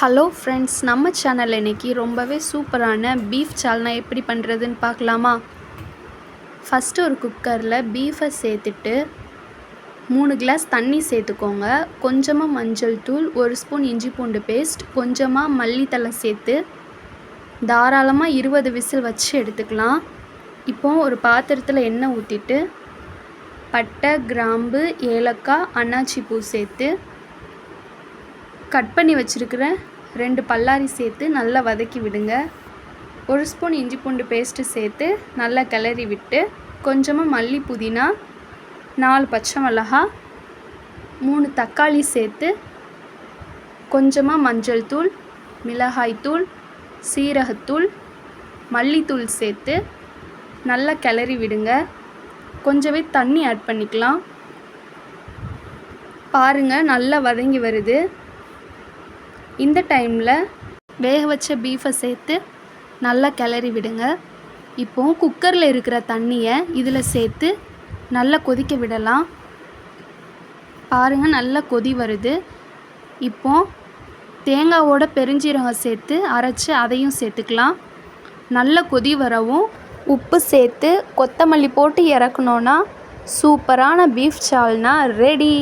Hello friends நம்ம channel இன்னைக்கு ரொம்பவே சூப்பரான பீஃப் சால்னா எப்படி பண்ணுறதுன்னு பார்க்கலாமா? ஃபஸ்ட்டு ஒரு குக்கரில் பீஃபை சேர்த்துட்டு மூணு கிளாஸ் தண்ணி சேர்த்துக்கோங்க. கொஞ்சமாக மஞ்சள் தூள் ஒரு ஸ்பூன் இஞ்சி பூண்டு பேஸ்ட் கொஞ்சமாக மல்லித்தலை சேர்த்து தாராளமாக இருபது விசில் வச்சு எடுத்துக்கலாம். இப்போ ஒரு பாத்திரத்தில் எண்ணெய் ஊற்றிட்டு பட்டை கிராம்பு ஏலக்காய் அன்னாச்சி பூ சேர்த்து கட் பண்ணி வச்சுருக்கிற ரெண்டு பல்லாரி சேர்த்து நல்லா வதக்கி விடுங்க. ஒரு ஸ்பூன் இஞ்சி பூண்டு பேஸ்ட்டு சேர்த்து நல்லா கிளறி விட்டு கொஞ்சமாக மல்லி புதினா நாலு பச்சை மிளகா மூணு தக்காளி சேர்த்து கொஞ்சமாக மஞ்சள் தூள் மிளகாய்த்தூள் சீரகத்தூள் மல்லித்தூள் சேர்த்து நல்லா கிளறி விடுங்க. கொஞ்சமே தண்ணி ஆட் பண்ணிக்கலாம். பாருங்கள் நல்லா வதங்கி வருது. இந்த டைமில் வேக வச்ச பீஃபை சேர்த்து நல்லா கிளறி விடுங்க. இப்போ குக்கரில் இருக்கிற தண்ணியை இதில் சேர்த்து நல்லா கொதிக்க விடலாம். பாருங்கள் நல்லா கொதி வருது. இப்போ தேங்காவோட பெருஞ்சீரகம் சேர்த்து அரைச்சி அதையும் சேர்த்துக்கலாம். நல்ல கொதி வரவும் உப்பு சேர்த்து கொத்தமல்லி போட்டு இறக்குனோன்னா சூப்பரான பீஃப் சால்னா ரெடி